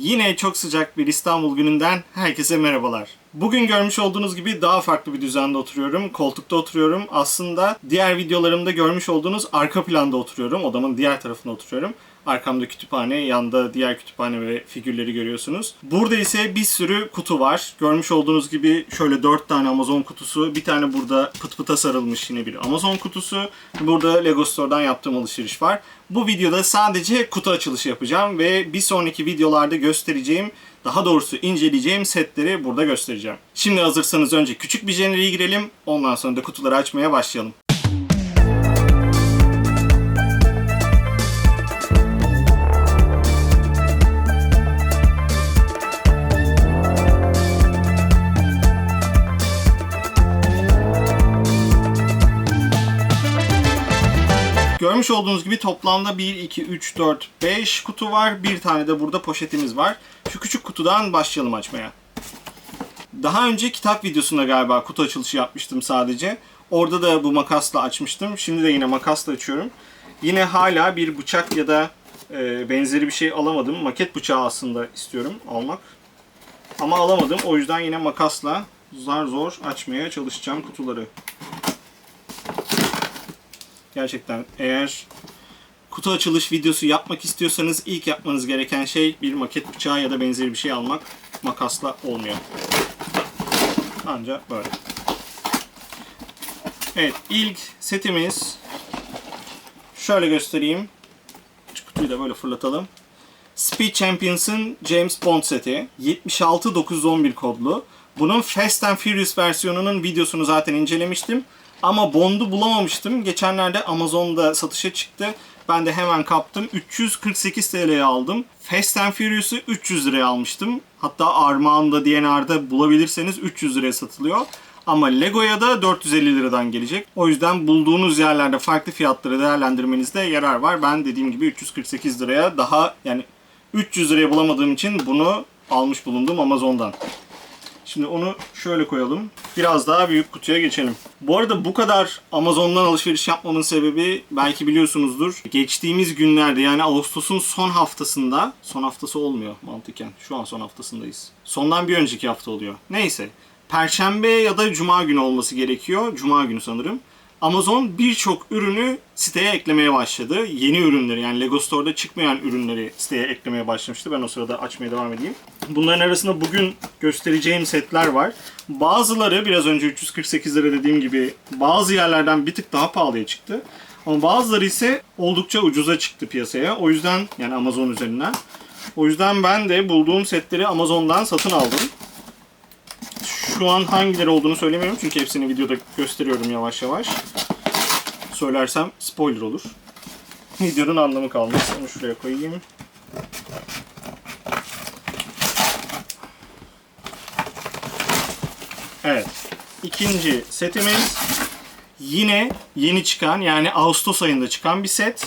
Yine çok sıcak bir İstanbul gününden herkese merhabalar. Bugün görmüş olduğunuz gibi daha farklı bir düzende oturuyorum. Koltukta oturuyorum. Aslında diğer videolarımda görmüş olduğunuz arka planda oturuyorum. Odamın diğer tarafında oturuyorum. Arkamda kütüphane, yanda diğer kütüphane ve figürleri görüyorsunuz. Burada ise bir sürü kutu var. Görmüş olduğunuz gibi şöyle 4 tane Amazon kutusu, bir tane burada pıt pıta sarılmış yine bir Amazon kutusu. Burada Lego Store'dan yaptığım alışveriş var. Bu videoda sadece kutu açılışı yapacağım ve bir sonraki videolarda göstereceğim, daha doğrusu inceleyeceğim setleri burada göstereceğim. Şimdi hazırsanız önce küçük bir jeneriğe girelim, ondan sonra da kutuları açmaya başlayalım. Görmüş olduğunuz gibi toplamda 1, 2, 3, 4, 5 kutu var. Bir tane de burada poşetimiz var. Şu küçük kutudan başlayalım açmaya. Daha önce kitap videosunda galiba kutu açılışı yapmıştım sadece. Orada da bu makasla açmıştım. Şimdi de yine makasla açıyorum. Yine hala bir bıçak ya da e, benzeri bir şey alamadım. Maket bıçağı aslında istiyorum almak. Ama alamadım. O yüzden yine makasla zar zor açmaya çalışacağım kutuları. Gerçekten eğer kutu açılış videosu yapmak istiyorsanız ilk yapmanız gereken şey bir maket bıçağı ya da benzeri bir şey almak. Makasla olmuyor. Ancak böyle. Evet ilk setimiz şöyle göstereyim. Kutuyu da böyle fırlatalım. Speed Champions'ın James Bond seti. 76911 kodlu. Bunun Fast and Furious versiyonunun videosunu zaten incelemiştim. Ama Bond'u bulamamıştım. Geçenlerde Amazon'da satışa çıktı. Ben de hemen kaptım. 348 TL'ye aldım. Fast and Furious'u 300 liraya almıştım. Hatta Armağan'da DNR'da bulabilirseniz 300 liraya satılıyor. Ama Lego'ya da 450 liradan gelecek. O yüzden bulduğunuz yerlerde farklı fiyatları değerlendirmenizde yarar var. Ben dediğim gibi 348 liraya daha yani 300 liraya bulamadığım için bunu almış bulundum Amazon'dan. Şimdi onu şöyle koyalım. Biraz daha büyük kutuya geçelim. Bu arada bu kadar Amazon'dan alışveriş yapmamın sebebi belki biliyorsunuzdur. Geçtiğimiz günlerde yani Ağustos'un son haftasında, son haftası olmuyor mantıken. Şu an son haftasındayız. Sondan bir önceki hafta oluyor. Neyse. Perşembe ya da Cuma günü olması gerekiyor. Cuma günü sanırım. Amazon birçok ürünü siteye eklemeye başladı. Yeni ürünleri yani Lego Store'da çıkmayan ürünleri siteye eklemeye başlamıştı. Ben o sırada açmaya devam edeyim. Bunların arasında bugün göstereceğim setler var. Bazıları biraz önce 348 lira dediğim gibi bazı yerlerden bir tık daha pahalıya çıktı. Ama bazıları ise oldukça ucuza çıktı piyasaya. O yüzden yani Amazon üzerinden. O yüzden ben de bulduğum setleri Amazon'dan satın aldım. Şu an hangileri olduğunu söylemiyorum çünkü hepsini videoda gösteriyorum yavaş yavaş. Söylersem spoiler olur. Videonun anlamı kalmaz. Onu şuraya koyayım. Evet. İkinci setimiz yine yeni çıkan yani Ağustos ayında çıkan bir set.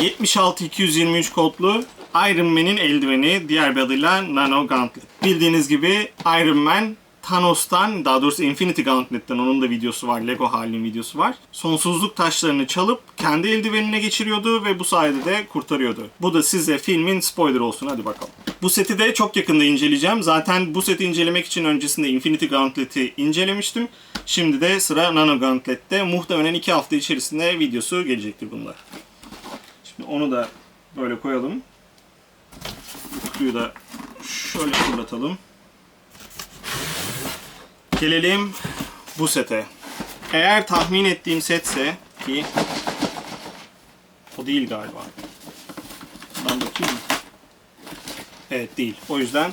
76223 kodlu Iron Man'in eldiveni diğer bir adıyla Nano Gauntlet. Bildiğiniz gibi Iron Man Thanos'tan daha doğrusu Infinity Gauntlet'ten onun da videosu var. Lego halinin videosu var. Sonsuzluk taşlarını çalıp kendi eldivenine geçiriyordu ve bu sayede de kurtarıyordu. Bu da size filmin spoiler olsun hadi bakalım. Bu seti de çok yakında inceleyeceğim. Zaten bu seti incelemek için öncesinde Infinity Gauntlet'i incelemiştim. Şimdi de sıra Nano Gauntlet'te. Muhtemelen 2 hafta içerisinde videosu gelecektir bunlar. Şimdi onu da böyle koyalım. Kutuyu da şöyle fırlatalım. Gelelim bu sete. Eğer tahmin ettiğim setse ki o değil galiba. Ben bakayım mı? Evet değil. O yüzden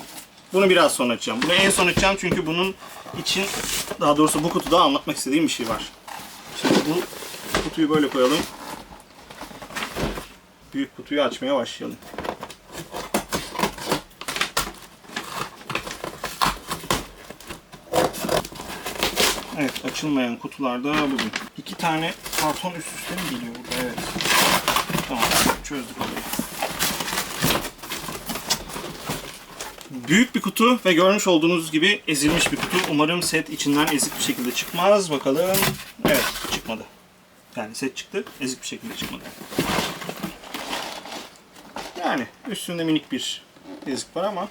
bunu biraz sonra açacağım. Bunu en son açacağım çünkü bunun için daha doğrusu bu kutuda anlatmak istediğim bir şey var. Şimdi bu kutuyu böyle koyalım. Büyük kutuyu açmaya başlayalım. Evet açılmayan kutularda bugün. İki tane karton üst üste mi geliyor burada? Evet. Tamam çözdük olayı. Büyük bir kutu ve görmüş olduğunuz gibi ezilmiş bir kutu. Umarım set içinden ezik bir şekilde çıkmaz. Bakalım. Evet çıkmadı. Yani set çıktı. Ezik bir şekilde çıkmadı. Yani üstünde minik bir bilezik var ama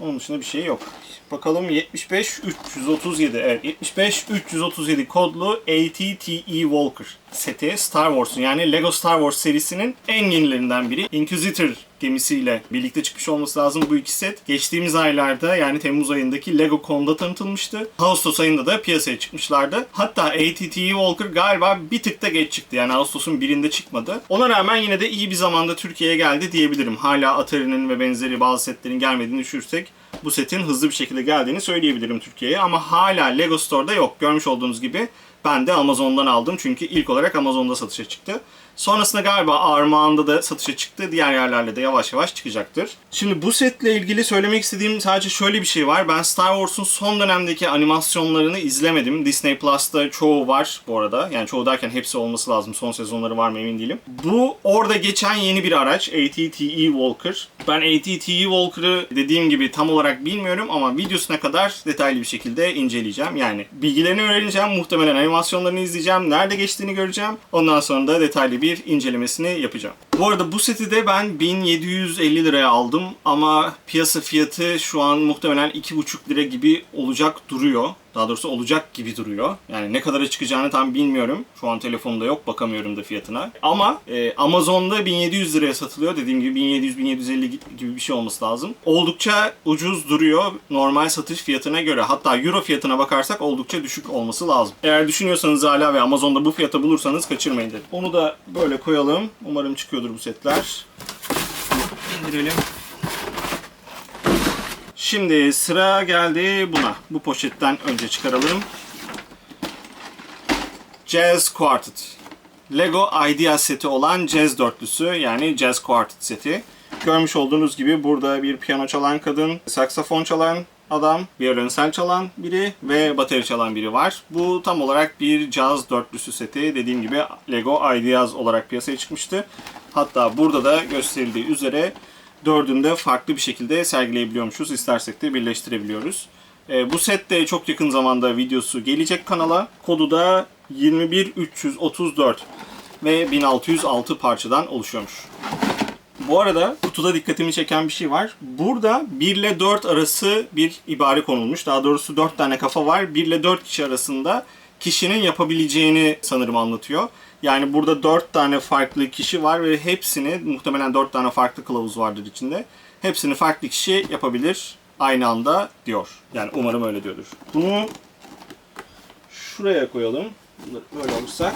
onun dışında bir şey yok. Bakalım 75 337 evet 75 337 kodlu ATTE Walker seti Star Wars'un yani Lego Star Wars serisinin en yenilerinden biri. Inquisitor gemisiyle birlikte çıkmış olması lazım bu iki set. Geçtiğimiz aylarda yani Temmuz ayındaki Lego Con'da tanıtılmıştı. Ağustos ayında da piyasaya çıkmışlardı. Hatta ATTE Walker galiba bir tık da geç çıktı. Yani Ağustos'un birinde çıkmadı. Ona rağmen yine de iyi bir zamanda Türkiye'ye geldi diyebilirim. Hala Atari'nin ve benzeri bazı setlerin gelmediğini düşünürsek bu setin hızlı bir şekilde geldiğini söyleyebilirim Türkiye'ye. Ama hala Lego Store'da yok. Görmüş olduğunuz gibi ben de Amazon'dan aldım. Çünkü ilk olarak Amazon'da satışa çıktı. Sonrasında galiba Armağan'da da satışa çıktı. Diğer yerlerle de yavaş yavaş çıkacaktır. Şimdi bu setle ilgili söylemek istediğim sadece şöyle bir şey var. Ben Star Wars'un son dönemdeki animasyonlarını izlemedim. Disney Plus'ta çoğu var bu arada. Yani çoğu derken hepsi olması lazım. Son sezonları var mı emin değilim. Bu orada geçen yeni bir araç. ATTE Walker. Ben ATTE Walker'ı dediğim gibi tam olarak bilmiyorum ama videosuna kadar detaylı bir şekilde inceleyeceğim. Yani bilgilerini öğreneceğim. Muhtemelen animasyonlarını izleyeceğim. Nerede geçtiğini göreceğim. Ondan sonra da detaylı bir incelemesini yapacağım. Bu arada bu seti de ben 1750 liraya aldım ama piyasa fiyatı şu an muhtemelen 2,5 lira gibi olacak duruyor. Daha doğrusu olacak gibi duruyor. Yani ne kadara çıkacağını tam bilmiyorum. Şu an telefonda yok bakamıyorum da fiyatına. Ama e, Amazon'da 1700 liraya satılıyor. Dediğim gibi 1700-1750 gibi bir şey olması lazım. Oldukça ucuz duruyor normal satış fiyatına göre. Hatta euro fiyatına bakarsak oldukça düşük olması lazım. Eğer düşünüyorsanız hala ve Amazon'da bu fiyata bulursanız kaçırmayın dedim. Onu da böyle koyalım. Umarım çıkıyordur bu setler. İndirelim. Şimdi sıra geldi buna. Bu poşetten önce çıkaralım. Jazz Quartet. Lego Idea seti olan Jazz dörtlüsü yani Jazz Quartet seti. Görmüş olduğunuz gibi burada bir piyano çalan kadın, saksafon çalan adam, violonsel çalan biri ve bateri çalan biri var. Bu tam olarak bir caz dörtlüsü seti. Dediğim gibi Lego Ideas olarak piyasaya çıkmıştı. Hatta burada da gösterildiği üzere dördünde farklı bir şekilde sergileyebiliyormuşuz. İstersek de birleştirebiliyoruz. E, bu set de çok yakın zamanda videosu gelecek kanala. Kodu da 21334 ve 1606 parçadan oluşuyormuş. Bu arada kutuda dikkatimi çeken bir şey var. Burada 1 ile 4 arası bir ibare konulmuş. Daha doğrusu 4 tane kafa var. 1 ile 4 kişi arasında kişinin yapabileceğini sanırım anlatıyor. Yani burada 4 tane farklı kişi var ve hepsini muhtemelen 4 tane farklı kılavuz vardır içinde. Hepsini farklı kişi yapabilir aynı anda diyor. Yani umarım öyle diyordur. Bunu şuraya koyalım. Böyle olursa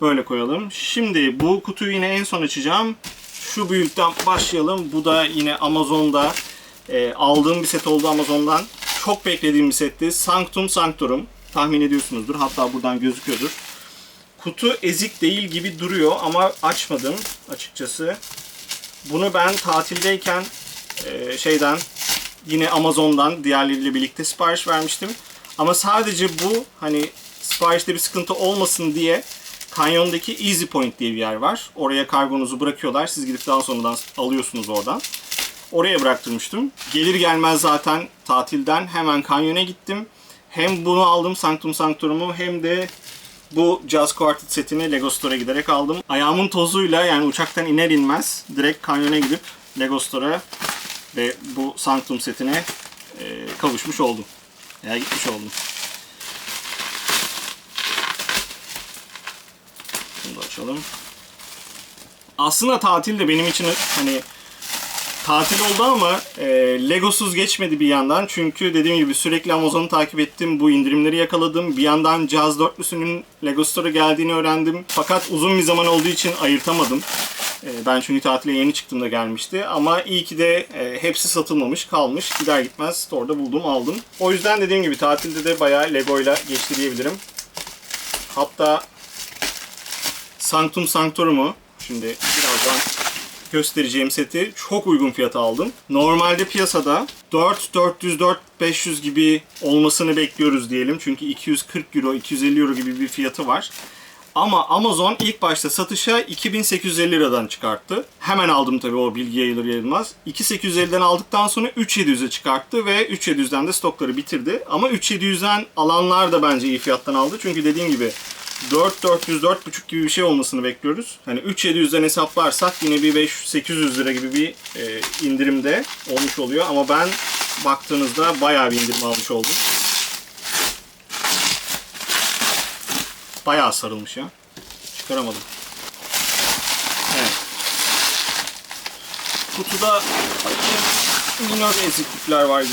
böyle koyalım. Şimdi bu kutuyu yine en son açacağım. Şu büyükten başlayalım. Bu da yine Amazon'da e, aldığım bir set oldu Amazon'dan. Çok beklediğim bir setti. Sanctum Sanctorum. Tahmin ediyorsunuzdur. Hatta buradan gözüküyordur. Kutu ezik değil gibi duruyor ama açmadım açıkçası. Bunu ben tatildeyken e, şeyden yine Amazon'dan diğerleriyle birlikte sipariş vermiştim. Ama sadece bu hani siparişte bir sıkıntı olmasın diye Kanyon'daki Easy Point diye bir yer var. Oraya kargonuzu bırakıyorlar. Siz gidip daha sonradan alıyorsunuz oradan. Oraya bıraktırmıştım. Gelir gelmez zaten tatilden hemen kanyona gittim. Hem bunu aldım Sanctum Sanctorum'u hem de bu Jazz Quartet setini Lego Store'a giderek aldım. Ayağımın tozuyla yani uçaktan iner inmez direkt kanyona gidip Lego Store'a ve bu Sanctum setine e, kavuşmuş oldum. Ya gitmiş oldum. Bunu da açalım. Aslında tatil de benim için hani tatil oldu ama e, Legosuz geçmedi bir yandan. Çünkü dediğim gibi sürekli Amazon'u takip ettim. Bu indirimleri yakaladım. Bir yandan Jazz dörtlüsünün Lego Store'a geldiğini öğrendim. Fakat uzun bir zaman olduğu için ayırtamadım. E, ben çünkü tatile yeni çıktığımda gelmişti. Ama iyi ki de e, hepsi satılmamış, kalmış. Gider gitmez store'da buldum, aldım. O yüzden dediğim gibi tatilde de bayağı Lego'yla geçti diyebilirim. Hatta Sanctum Sanctorum'u şimdi birazdan göstereceğim seti çok uygun fiyata aldım. Normalde piyasada 4 400 4 500 gibi olmasını bekliyoruz diyelim. Çünkü 240 euro, 250 euro gibi bir fiyatı var. Ama Amazon ilk başta satışa 2850 liradan çıkarttı. Hemen aldım tabii o bilgi yayılır yayılmaz. 2850'den aldıktan sonra 3700'e çıkarttı ve 3700'den de stokları bitirdi. Ama 3700'den alanlar da bence iyi fiyattan aldı. Çünkü dediğim gibi 4 400 4,5 gibi bir şey olmasını bekliyoruz. Hani 3 700'den hesaplarsak yine bir 500 800 lira gibi bir e, indirimde olmuş oluyor ama ben baktığınızda bayağı bir indirim almış oldum. Bayağı sarılmış ya. Çıkaramadım. Evet. Kutuda minor eziklikler var gibi.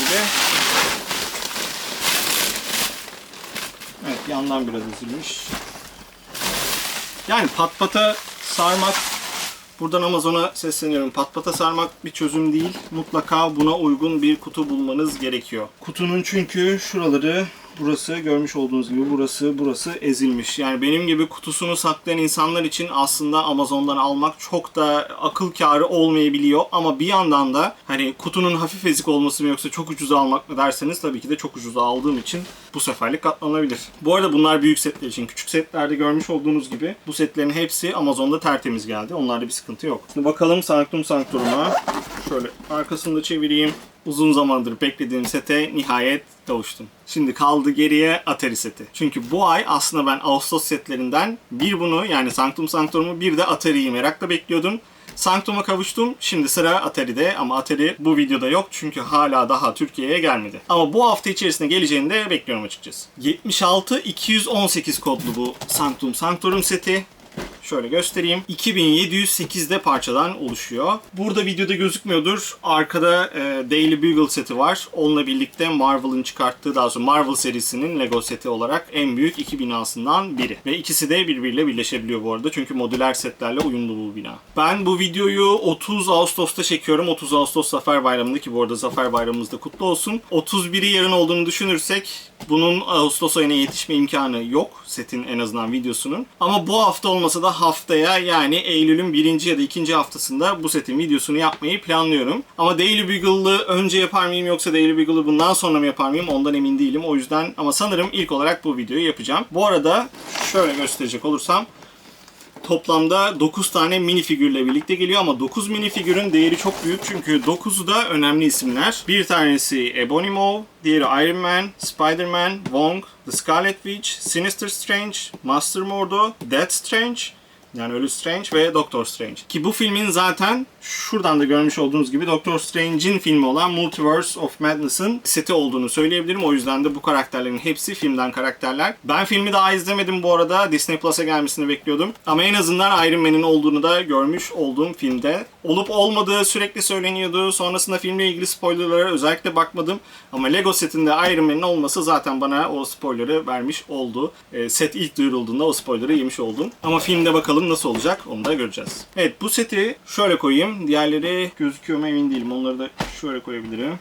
Evet yandan biraz ezilmiş. Yani pat pata sarmak Buradan Amazon'a sesleniyorum. Pat pata sarmak bir çözüm değil. Mutlaka buna uygun bir kutu bulmanız gerekiyor. Kutunun çünkü şuraları burası görmüş olduğunuz gibi burası burası ezilmiş. Yani benim gibi kutusunu saklayan insanlar için aslında Amazon'dan almak çok da akıl kârı olmayabiliyor. Ama bir yandan da hani kutunun hafif ezik olması mı yoksa çok ucuza almak mı derseniz tabii ki de çok ucuza aldığım için bu seferlik katlanabilir. Bu arada bunlar büyük setler için. Küçük setlerde görmüş olduğunuz gibi bu setlerin hepsi Amazon'da tertemiz geldi. Onlarda bir sıkıntı yok. Şimdi bakalım Sanctum Sanctum'a. Şöyle arkasını da çevireyim. Uzun zamandır beklediğim sete nihayet kavuştum. Şimdi kaldı geriye Atari seti. Çünkü bu ay aslında ben Ağustos setlerinden bir bunu yani Sanctum Sanctum'u bir de Atari'yi merakla bekliyordum. Sanctum'a kavuştum. Şimdi sıra Atari'de ama Atari bu videoda yok çünkü hala daha Türkiye'ye gelmedi. Ama bu hafta içerisinde geleceğini de bekliyorum açıkçası. 76 218 kodlu bu Sanctum Sanctorum seti. Şöyle göstereyim. 2708'de parçadan oluşuyor. Burada videoda gözükmüyordur. Arkada e, Daily Bugle seti var. Onunla birlikte Marvel'ın çıkarttığı daha sonra Marvel serisinin Lego seti olarak en büyük iki binasından biri. Ve ikisi de birbiriyle birleşebiliyor bu arada. Çünkü modüler setlerle uyumlu bu bina. Ben bu videoyu 30 Ağustos'ta çekiyorum. 30 Ağustos Zafer Bayramı'nda ki bu arada Zafer Bayramımız da kutlu olsun. 31'i yarın olduğunu düşünürsek bunun Ağustos ayına yetişme imkanı yok. Setin en azından videosunun. Ama bu hafta olmasa da haftaya yani Eylül'ün birinci ya da ikinci haftasında bu setin videosunu yapmayı planlıyorum. Ama Daily Bugle'ı önce yapar mıyım yoksa Daily Bugle'ı bundan sonra mı yapar mıyım ondan emin değilim. O yüzden ama sanırım ilk olarak bu videoyu yapacağım. Bu arada şöyle gösterecek olursam toplamda 9 tane mini figürle birlikte geliyor ama 9 mini figürün değeri çok büyük çünkü 9'u da önemli isimler. Bir tanesi Ebony Maw, diğeri Iron Man, Spider-Man, Wong, The Scarlet Witch, Sinister Strange, Master Mordo, Death Strange, yani Ölü Strange ve Doctor Strange. Ki bu filmin zaten şuradan da görmüş olduğunuz gibi Doctor Strange'in filmi olan Multiverse of Madness'ın seti olduğunu söyleyebilirim. O yüzden de bu karakterlerin hepsi filmden karakterler. Ben filmi daha izlemedim bu arada. Disney Plus'a gelmesini bekliyordum. Ama en azından Iron Man'in olduğunu da görmüş olduğum filmde. Olup olmadığı sürekli söyleniyordu. Sonrasında filmle ilgili spoilerlara özellikle bakmadım. Ama Lego setinde Iron Man'in olması zaten bana o spoiler'ı vermiş oldu. E, set ilk duyurulduğunda o spoiler'ı yemiş oldum. Ama filmde bakalım nasıl olacak onu da göreceğiz. Evet bu seti şöyle koyayım. Diğerleri gözüküyor mu emin değilim. Onları da şöyle koyabilirim.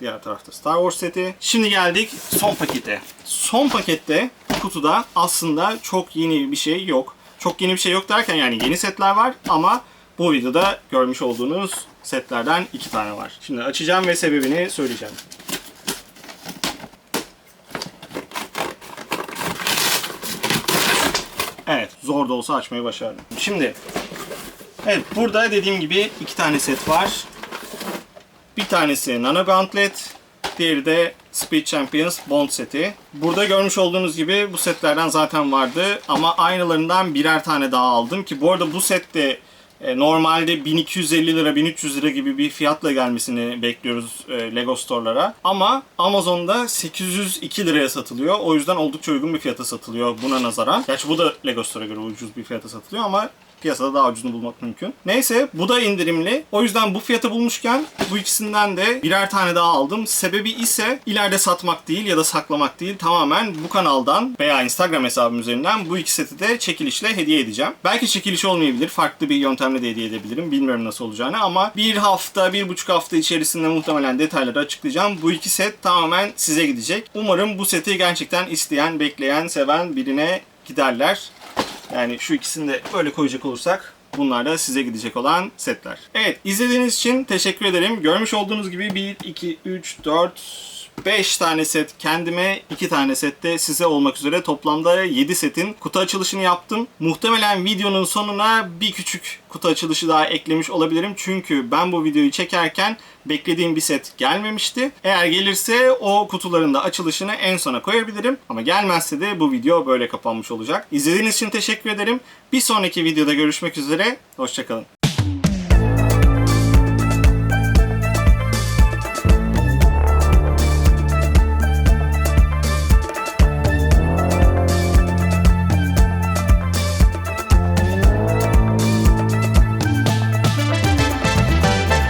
Diğer tarafta Star Wars seti. Şimdi geldik son pakete. Son pakette kutuda aslında çok yeni bir şey yok. Çok yeni bir şey yok derken yani yeni setler var ama bu videoda görmüş olduğunuz setlerden iki tane var. Şimdi açacağım ve sebebini söyleyeceğim. Evet, zor da olsa açmayı başardım. Şimdi, evet burada dediğim gibi iki tane set var. Bir tanesi Nano Gauntlet, diğeri de Speed Champions Bond seti. Burada görmüş olduğunuz gibi bu setlerden zaten vardı ama aynılarından birer tane daha aldım ki bu arada bu sette normalde 1250 lira 1300 lira gibi bir fiyatla gelmesini bekliyoruz e, Lego Store'lara. Ama Amazon'da 802 liraya satılıyor. O yüzden oldukça uygun bir fiyata satılıyor buna nazaran. Gerçi bu da Lego Store'a göre ucuz bir fiyata satılıyor ama piyasada daha ucuzunu bulmak mümkün. Neyse bu da indirimli. O yüzden bu fiyata bulmuşken bu ikisinden de birer tane daha aldım. Sebebi ise ileride satmak değil ya da saklamak değil. Tamamen bu kanaldan veya Instagram hesabım üzerinden bu iki seti de çekilişle hediye edeceğim. Belki çekiliş olmayabilir. Farklı bir yöntemle de hediye edebilirim. Bilmiyorum nasıl olacağını ama bir hafta, bir buçuk hafta içerisinde muhtemelen detayları açıklayacağım. Bu iki set tamamen size gidecek. Umarım bu seti gerçekten isteyen, bekleyen, seven birine giderler. Yani şu ikisini de böyle koyacak olursak bunlar da size gidecek olan setler. Evet izlediğiniz için teşekkür ederim. Görmüş olduğunuz gibi 1, 2, 3, 4, 5 tane set kendime, 2 tane set de size olmak üzere toplamda 7 setin kutu açılışını yaptım. Muhtemelen videonun sonuna bir küçük kutu açılışı daha eklemiş olabilirim. Çünkü ben bu videoyu çekerken beklediğim bir set gelmemişti. Eğer gelirse o kutuların da açılışını en sona koyabilirim. Ama gelmezse de bu video böyle kapanmış olacak. İzlediğiniz için teşekkür ederim. Bir sonraki videoda görüşmek üzere. Hoşçakalın.